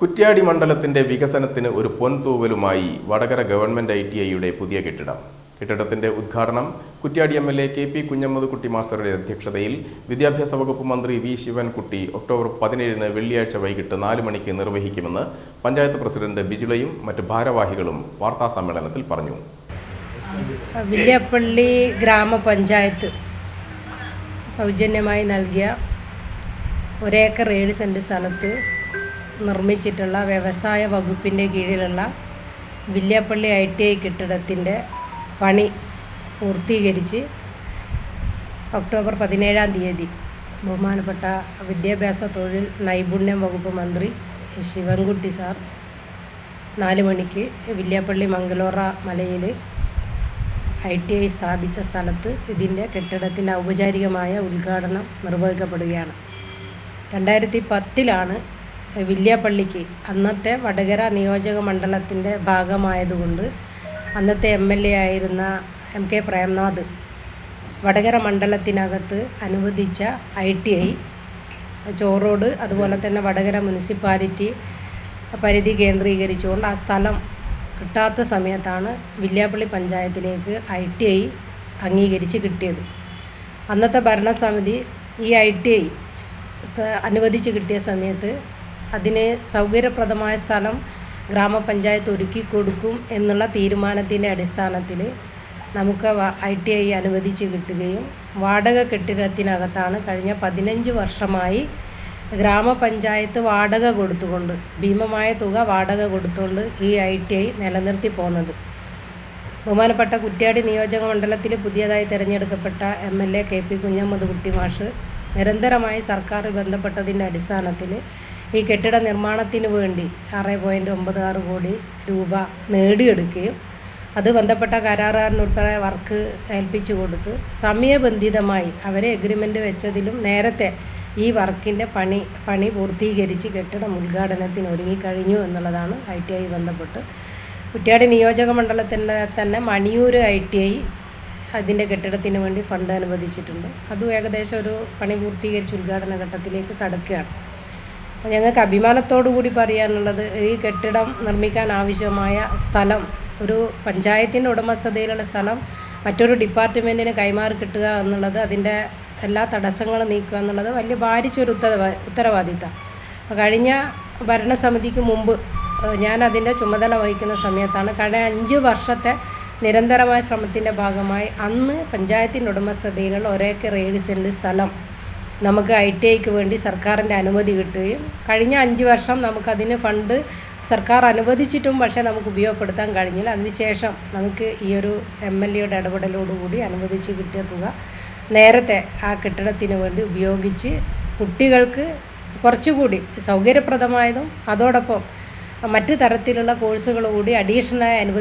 കുറ്റ്യാടി മണ്ഡലത്തിന്റെ വികസനത്തിന് ഒരു പൊൻതൂവലുമായി വടകര ഗവൺമെന്റ് ഐ ടി ഐയുടെ പുതിയ കെട്ടിടം. കെട്ടിടത്തിന്റെ ഉദ്ഘാടനം Kuttiadi M L A K P Kunhammed Kutty മാസ്റ്ററുടെ അധ്യക്ഷതയിൽ വിദ്യാഭ്യാസ വകുപ്പ് മന്ത്രി വി ശിവൻകുട്ടി ഒക്ടോബർ പതിനേഴിന് വെള്ളിയാഴ്ച വൈകിട്ട് നാല് മണിക്ക് നിർവഹിക്കുമെന്ന് പഞ്ചായത്ത് പ്രസിഡന്റ് ബിജുളയും മറ്റ് ഭാരവാഹികളും വാർത്താ സമ്മേളനത്തിൽ പറഞ്ഞു. വില്യപ്പള്ളി ഗ്രാമപഞ്ചായത്ത് സൗജന്യമായി നൽകിയ ഒരേക്കർ ഏഴ് സെന്റ് സ്ഥലത്ത് നിർമ്മിച്ചിട്ടുള്ള വ്യവസായ വകുപ്പിന്റെ കീഴിലുള്ള വില്യപ്പള്ളി ഐ ടി ഐ കെട്ടിടത്തിന്റെ പണി പൂർത്തീകരിച്ച് ഒക്ടോബർ പതിനേഴാം തീയതി ബഹുമാനപ്പെട്ട വിദ്യാഭ്യാസ തൊഴിൽ നൈപുണ്യം വകുപ്പ് മന്ത്രി ശിവൻകുട്ടി സാർ നാല് മണിക്ക് വില്യാപ്പള്ളി മംഗലോറ മലയിൽ ഐ ടി ഐ സ്ഥാപിച്ച സ്ഥലത്ത് ഇതിന്റെ കെട്ടിടത്തിന്റെ ഔപചാരികമായ ഉദ്ഘാടനം നിർവഹിക്കപ്പെടുകയാണ്. രണ്ടായിരത്തി പത്തിലാണ് വില്യാപ്പള്ളിക്ക് അന്നത്തെ വടകര നിയോജക മണ്ഡലത്തിന്റെ ഭാഗമായതുകൊണ്ട് അന്നത്തെ എം എൽ എ ആയിരുന്ന എം കെ പ്രേംനാഥ് വടകര മണ്ഡലത്തിനകത്ത് അനുവദിച്ച ഐ ടി ഐ ചോറോട് അതുപോലെ തന്നെ വടകര മുനിസിപ്പാലിറ്റി പരിധി കേന്ദ്രീകരിച്ചുകൊണ്ട് ആ സ്ഥലം കിട്ടാത്ത സമയത്താണ് വില്യാപ്പള്ളി പഞ്ചായത്തിലേക്ക് ഐ ടി ഐ അംഗീകരിച്ച് കിട്ടിയത്. അന്നത്തെ ഭരണസമിതി ഈ ഐ ടി ഐ അനുവദിച്ച് കിട്ടിയ സമയത്ത് അതിന് സൗകര്യപ്രദമായ സ്ഥലം ഗ്രാമപഞ്ചായത്ത് ഒരുക്കി കൊടുക്കും എന്നുള്ള തീരുമാനത്തിന്റെ അടിസ്ഥാനത്തിൽ നമുക്ക് ഐ ടി ഐ അനുവദിച്ച് കിട്ടുകയും വാടക കെട്ടിടത്തിനകത്താണ് കഴിഞ്ഞ പതിനഞ്ച് വർഷമായി ഗ്രാമപഞ്ചായത്ത് വാടക കൊടുത്തുകൊണ്ട് ഭീമമായ തുക വാടക കൊടുത്തുകൊണ്ട് ഈ ഐ ടി ഐ നിലനിർത്തി പോകുന്നത് ബഹുമാനപ്പെട്ട കുറ്റ്യാടി നിയോജക മണ്ഡലത്തിൽ പുതിയതായി തിരഞ്ഞെടുക്കപ്പെട്ട M L A K P Kunhammed Kutty മാഷ് നിരന്തരമായി സർക്കാർ ബന്ധപ്പെട്ടതിന്റെ അടിസ്ഥാനത്തിൽ ഈ കെട്ടിട നിർമ്മാണത്തിന് വേണ്ടി ആറ് പോയിന്റ് ഒമ്പത് ആറ് കോടി രൂപ നേടിയെടുക്കുകയും അത് ബന്ധപ്പെട്ട കരാറുകാരനുൾപ്പെടെ വർക്ക് ഏൽപ്പിച്ചു കൊടുത്ത് സമയബന്ധിതമായി അവരെ എഗ്രിമെന്റ് വെച്ചതിലും നേരത്തെ ഈ വർക്കിന്റെ പണി പണി പൂർത്തീകരിച്ച് കെട്ടിടം ഉദ്ഘാടനത്തിന് ഒരുങ്ങിക്കഴിഞ്ഞു എന്നുള്ളതാണ് ഐ ടി ഐ ബന്ധപ്പെട്ട്. കുറ്റ്യാടി നിയോജക മണ്ഡലത്തിന്റെ തന്നെ മണിയൂർ ഐ ടി ഐ അതിന്റെ കെട്ടിടത്തിന് വേണ്ടി ഫണ്ട് അനുവദിച്ചിട്ടുണ്ട്. അതും ഏകദേശം ഒരു പണി പൂർത്തീകരിച്ച് ഉദ്ഘാടന ഘട്ടത്തിലേക്ക് കടക്കുകയാണ്. ഞങ്ങൾക്ക് അഭിമാനത്തോടു കൂടി പറയാനുള്ളത് ഈ കെട്ടിടം നിർമ്മിക്കാൻ ആവശ്യമായ സ്ഥലം ഒരു പഞ്ചായത്തിന്റെ ഉടമസ്ഥതയിലുള്ള സ്ഥലം മറ്റൊരു ഡിപ്പാർട്ട്മെന്റിന് കൈമാറി കിട്ടുക എന്നുള്ളത് അതിന്റെ എല്ലാ തടസ്സങ്ങളും നീക്കുക എന്നുള്ളത് വലിയ ഭാരിച്ചൊരു ഉത്തരവാ ഉത്തരവാദിത്തം കഴിഞ്ഞ ഭരണസമിതിക്ക് മുമ്പ് ഞാൻ അതിന്റെ ചുമതല വഹിക്കുന്ന സമയത്താണ് കഴിഞ്ഞ അഞ്ച് വർഷത്തെ നിരന്തരമായ ശ്രമത്തിന്റെ ഭാഗമായി അന്ന് പഞ്ചായത്തിന്റെ ഉടമസ്ഥതയിലുള്ള ഒരേക്കർ ഏഴ് സെന്റ് സ്ഥലം നമുക്ക് ഐ ടി ഐക്ക് വേണ്ടി സർക്കാരിന്റെ അനുമതി കിട്ടുകയും കഴിഞ്ഞ അഞ്ച് വർഷം നമുക്കതിന് ഫണ്ട് സർക്കാർ അനുവദിച്ചിട്ടും പക്ഷേ നമുക്ക് ഉപയോഗപ്പെടുത്താൻ കഴിഞ്ഞില്ല. അതിനുശേഷം നമുക്ക് ഈ ഒരു എം എൽ എയുടെ ഇടപെടലോടുകൂടി അനുവദിച്ച് കിട്ടിയ തുക നേരത്തെ ആ കെട്ടിടത്തിന് വേണ്ടി ഉപയോഗിച്ച് കുട്ടികൾക്ക് കുറച്ചുകൂടി സൗകര്യപ്രദമായതും അതോടൊപ്പം മറ്റു തരത്തിലുള്ള കോഴ്സുകൾ കൂടി അഡീഷണലായി അനുവദിക്കും